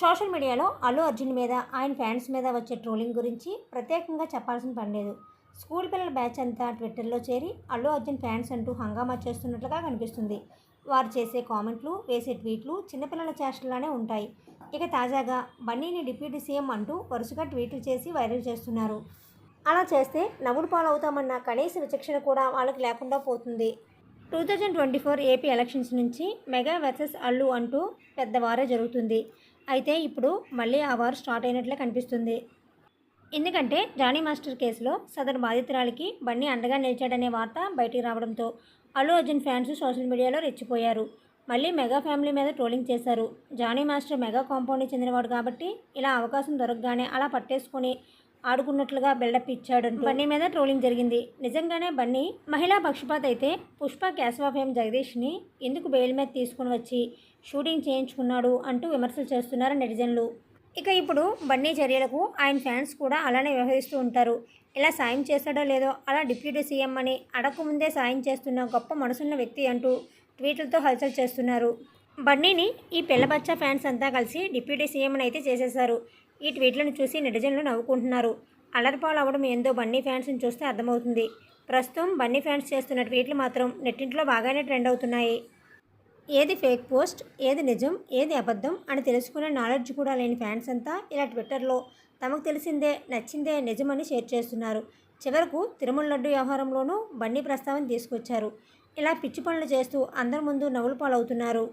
Social మీడియాలో అల్లు అర్జున్ మీద ఆయన ఫ్యాన్స్ మీద వచ్చే ట్రోలింగ్ గురించి ప్రత్యేకంగా చెప్పాల్సిన పని లేదు. స్కూల్ పిల్లల బ్యాచ్ అంతా ట్విట్టర్లో చేరి అల్లు అర్జున్ ఫ్యాన్స్ అంటూ హంగామా చేస్తున్నట్లుగా కనిపిస్తుంది. వారు చేసే కామెంట్లు వేసే ట్వీట్లు చిన్నపిల్లల చేష్టలానే ఉంటాయి. ఇక తాజాగా బన్నీని డిప్యూటీ సీఎం అంటూ వరుసగా ట్వీట్లు చేసి వైరల్ చేస్తున్నారు. అలా చేస్తే నవ్వుడు పాలవుతామన్న కనీస విచక్షణ కూడా వాళ్ళకి లేకుండా పోతుంది. Two thousand twenty four AP elections నుంచి మెగా వర్సెస్ అల్లు అంటూ పెద్ద వారే జరుగుతుంది. అయితే ఇప్పుడు మళ్ళీ ఆ వారు స్టార్ట్ అయినట్లే కనిపిస్తుంది. ఎందుకంటే జానీ మాస్టర్ కేసులో సదరు బాధితురాలికి బన్నీ అండగా నిలిచాడనే వార్త బయటికి రావడంతో అల్లు అర్జున్ ఫ్యాన్స్ సోషల్ మీడియాలో రెచ్చిపోయారు. మళ్ళీ మెగా ఫ్యామిలీ మీద ట్రోలింగ్ చేశారు. జానీ మాస్టర్ మెగా కాంపౌండ్కి చెందినవాడు కాబట్టి ఇలా అవకాశం దొరకగానే అలా పట్టేసుకొని ఆడుకున్నట్లుగా బిల్డప్ ఇచ్చాడు బన్నీ మీద ట్రోలింగ్ జరిగింది. నిజంగానే బన్నీ మహిళా పక్షపాత అయితే పుష్ప కేశవ జగదీష్ని ఎందుకు బెయిల్ మీద తీసుకుని వచ్చి షూటింగ్ చేయించుకున్నాడు అంటూ విమర్శలు చేస్తున్నారు నెటిజన్లు. ఇక ఇప్పుడు బన్నీ చర్యలకు ఆయన ఫ్యాన్స్ కూడా అలానే వ్యవహరిస్తూ ఉంటారు. ఇలా సాయం చేస్తాడో లేదో అలా డిప్యూటీ సీఎం అని అడగకముందే సాయం చేస్తున్న గొప్ప మనసున్న వ్యక్తి అంటూ ట్వీట్లతో హల్చల్ చేస్తున్నారు. బన్నీని ఈ పిల్లబచ్చ ఫ్యాన్స్ అంతా కలిసి డిప్యూటీ సీఎంని అయితే చేసేశారు. ఈ ట్వీట్లను చూసి నెటిజన్లు నవ్వుకుంటున్నారు. అలర్పాలు అవ్వడం ఏందో బన్నీ ఫ్యాన్స్ని చూస్తే అర్థమవుతుంది. ప్రస్తుతం బన్నీ ఫ్యాన్స్ చేస్తున్న ట్వీట్లు మాత్రం నెట్టింట్లో బాగానే ట్రెండ్ అవుతున్నాయి. ఏది ఫేక్ పోస్ట్ ఏది నిజం ఏది అబద్ధం అని తెలుసుకునే నాలెడ్జ్ కూడా లేని ఫ్యాన్స్ అంతా ఇలా ట్విట్టర్లో తమకు తెలిసిందే నచ్చిందే నిజమని షేర్ చేస్తున్నారు. చివరకు తిరుమల లడ్డు వ్యవహారంలోనూ బన్నీ ప్రస్తావన తీసుకొచ్చారు. ఇలా పిచ్చి పనులు చేస్తూ అందరి ముందు నవ్వులు పాలవుతున్నారు.